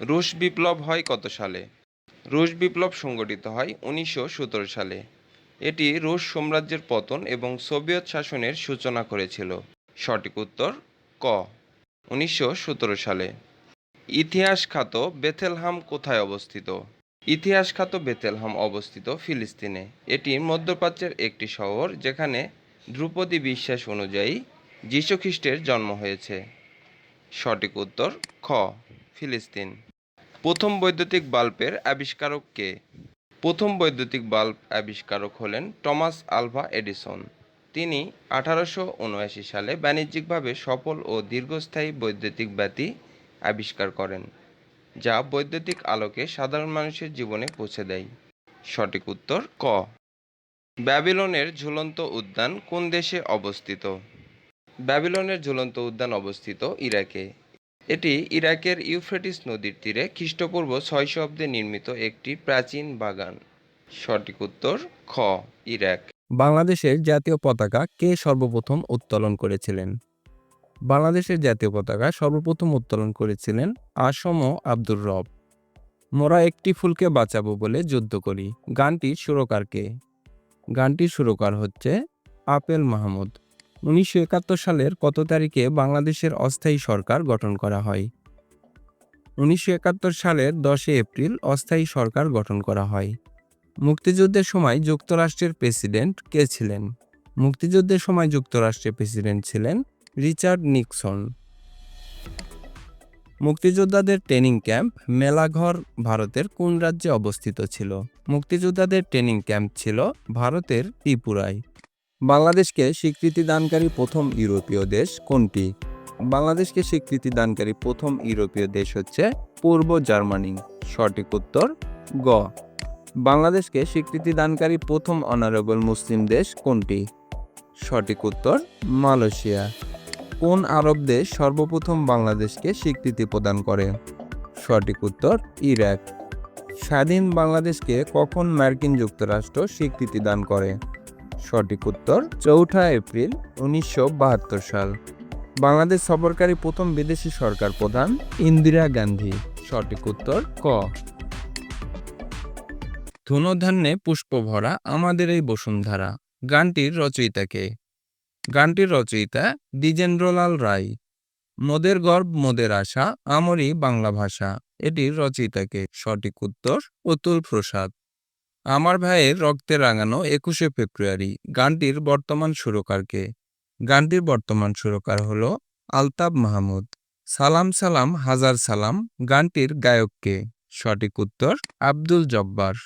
রুশ বিপ্লব হয় কত সালে? রুশ বিপ্লব সংগঠিত হয় উনিশশো সতেরো সালে। এটি রুশ সাম্রাজ্যের পতন এবং সোভিয়েত শাসনের সূচনা করেছিল। সঠিক উত্তর, ক। উনিশশো সতেরো সালে। ইতিহাস খ্যাত বেথেলহাম কোথায় অবস্থিত? ইতিহাস খ্যাত বেথেলহাম অবস্থিত ফিলিস্তিনে। এটি মধ্যপ্রাচ্যের একটি শহর যেখানে ধ্রুপদী বিশ্বাস অনুযায়ী যীশুখ্রিস্টের জন্ম হয়েছে। সঠিক উত্তর, খ। ফিলিস্তিন। প্রথম বৈদ্যুতিক বাল্বের আবিষ্কারক কে? প্রথম বৈদ্যুতিক বাল্ব আবিষ্কারক হলেন টমাস আলভা এডিসন। তিনি আঠারোশো উনআশি সালে বাণিজ্যিকভাবে সফল ও দীর্ঘস্থায়ী বৈদ্যুতিক বাতি আবিষ্কার করেন, যা বৈদ্যুতিক আলোকে সাধারণ মানুষের জীবনে পৌঁছে দেয়। সঠিক উত্তর, ক। ব্যাবিলনের ঝুলন্ত উদ্যান কোন দেশে অবস্থিত? ব্যাবিলনের ঝুলন্ত উদ্যান অবস্থিত ইরাকে। এটি ইরাকের ইউফ্রেটিস নদীর তীরে খ্রিস্টপূর্ব ছয়শো অব্দে নির্মিত একটি প্রাচীন বাগান। সঠিক উত্তর, খ, ইরাক। বাংলাদেশের জাতীয় পতাকা কে সর্বপ্রথম উত্তোলন করেছিলেন? বাংলাদেশের জাতীয় পতাকা সর্বপ্রথম উত্তোলন করেছিলেন আসম আব্দুর রব। মোরা একটি ফুলকে বাঁচাবো বলে যুদ্ধ করি। গানটির সুরকার কে? গানটির সুরকার হচ্ছে আপেল মাহমুদ। উনিশশো একাত্তর সালের কত তারিখে বাংলাদেশের অস্থায়ী সরকার গঠন করা হয়? উনিশশো একাত্তর সালের দশই এপ্রিল অস্থায়ী সরকার গঠন করা হয়। মুক্তিযুদ্ধের সময় যুক্তরাষ্ট্রের প্রেসিডেন্ট কে ছিলেন? মুক্তিযুদ্ধের সময় যুক্তরাষ্ট্রের প্রেসিডেন্ট ছিলেন রিচার্ড নিক্সন। মুক্তিযোদ্ধাদের ট্রেনিং ক্যাম্প মেলাঘর ভারতের কোন রাজ্যে অবস্থিত ছিল? মুক্তিযোদ্ধাদের ট্রেনিং ক্যাম্প ছিল ভারতের ত্রিপুরায়। বাংলাদেশকে স্বীকৃতি দানকারী প্রথম ইউরোপীয় দেশ কোনটি? বাংলাদেশকে স্বীকৃতি দানকারী প্রথম ইউরোপীয় দেশ হচ্ছে পূর্ব জার্মানি। সঠিক উত্তর, গ। বাংলাদেশকে স্বীকৃতি দানকারী প্রথম অনারেবল মুসলিম দেশ কোনটি? সঠিক উত্তর, মালয়েশিয়া। কোন আরব দেশ সর্বপ্রথম বাংলাদেশকে স্বীকৃতি প্রদান করে? সঠিক উত্তর, ইরাক। স্বাধীন বাংলাদেশকে কখন মার্কিন যুক্তরাষ্ট্র স্বীকৃতি দান করে? সঠিক উত্তর চৌঠা এপ্রিল উনিশশো বাহাত্তর সাল। বাংলাদেশ সফরকারী প্রথম বিদেশি সরকার প্রধান ইন্দিরা গান্ধী। সঠিক উত্তর ক। ধনুধান্যে পুষ্প ভরা আমাদের এই বসুন্ধরা। গানটির রচয়িতাকে গানটির রচয়িতা দ্বিজেন্দ্রলাল রায়। মোদের গর্ব, মোদের আশা, আমরই বাংলা ভাষা। এটির রচয়িতাকে সঠিক উত্তর অতুল প্রসাদ। আমার ভাইয়ের রক্তে রাঙানো একুশে ফেব্রুয়ারি গানটির বর্তমান সুরকারকে। গানটির বর্তমান সুরকার হল আলতাব মাহমুদ। সালাম সালাম, হাজার সালাম, গানটির গায়ককে। সঠিক উত্তর, আব্দুল জব্বার।